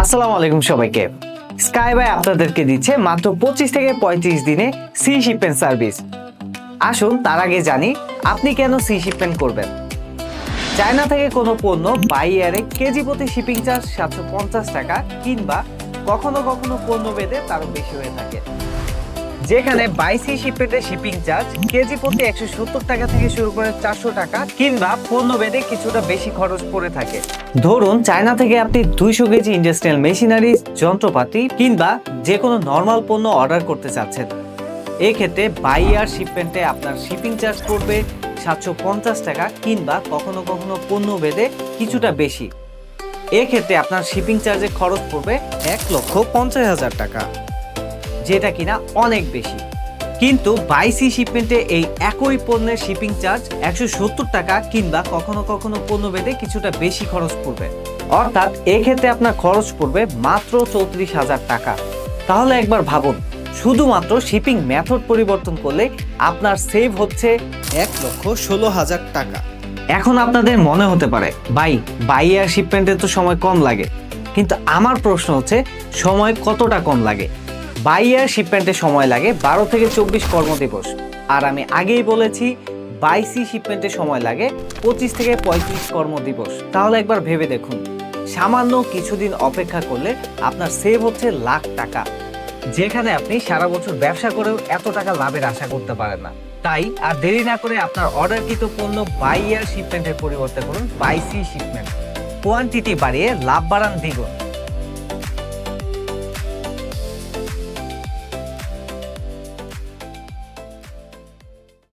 আসসালামু আলাইকুম সবাইকে। স্কাই বাই আপনাদেরকে দিচ্ছে মাত্র পঁচিশ থেকে পঁয়ত্রিশ দিনে সি শিপমেন্ট সার্ভিস। আসুন, তার আগে জানি, আপনি কেন সি শিপমেন্ট করবেন? চায়না থেকে কোনো পণ্য বাই এয়ারে কেজি প্রতি শিপিং চার্জ সাতশো পঞ্চাশ টাকা কিংবা কখনো কখনো পণ্য বেঁধে তারও বেশি হয়ে থাকে। যেখানে বাইসি শিপমেন্টের শিপিং চার্জ, কেজি প্রতি একশো সত্তর টাকা থেকে শুরু করে চারশো টাকা কিংবা পণ্য বেঁধে কিছুটা বেশি খরচ পড়ে থাকে। ধরুন, চায়না থেকে আপনি দুইশো কেজি ইন্ডাস্ট্রিয়াল মেশিনারি যন্ত্রপাতি কিংবা যে কোনো নর্মাল পণ্য অর্ডার করতে চাচ্ছেন। এক্ষেত্রে বাইয়ার শিপমেন্টে আপনার শিপিং চার্জ পড়বে সাতশো পঞ্চাশ টাকা কিংবা কখনো কখনো পণ্য বেঁধে কিছুটা বেশি। এক্ষেত্রে আপনার শিপিং চার্জে খরচ পড়বে এক লক্ষ পঞ্চাশ হাজার টাকা। যেটা কিনা অনেক বেশি। কিন্তু বাইসি শিপমেন্টে এই একই পণ্যের শিপিং চার্জ একশো সত্তর টাকা কিংবা কখনো কখনো পণ্য বেঁধে কিছুটা বেশি খরচ পড়বে। অর্থাৎ এক্ষেত্রে আপনার খরচ পড়বে মাত্র চৌত্রিশ হাজার টাকা। তাহলে একবার ভাবুন, শুধুমাত্র শিপিং মেথড পরিবর্তন করলে আপনার সেভ হচ্ছে এক লক্ষ ষোলো হাজার টাকা। এখন আপনাদের মনে হতে পারে, ভাই বাই আর শিপমেন্টে তো সময় কম লাগে। কিন্তু আমার প্রশ্ন হচ্ছে, সময় কতটা কম লাগে? বাই এয়ার শিপমেন্টে সময় লাগে বারো থেকে চব্বিশ কর্মদিবস। আর আমি আগেই বলেছি বাইসি শিপমেন্টে সময় লাগে পঁচিশ থেকে পঁয়ত্রিশ কর্মদিবস। তাহলে একবার ভেবে দেখুন, সামান্য কিছুদিন অপেক্ষা করলে আপনার সেভ হচ্ছে লাখ টাকা। যেখানে আপনি সারা বছর ব্যবসা করেও এত টাকা লাভের আশা করতে পারেন না। তাই আর দেরি না করে আপনার অর্ডারকৃত পণ্য বাই এয়ার শিপমেন্টের পরিবর্তে করুন বাইসি শিপমেন্ট কোয়ান্টিটি বাড়িয়ে লাভ বাড়ান দ্বিগুণ।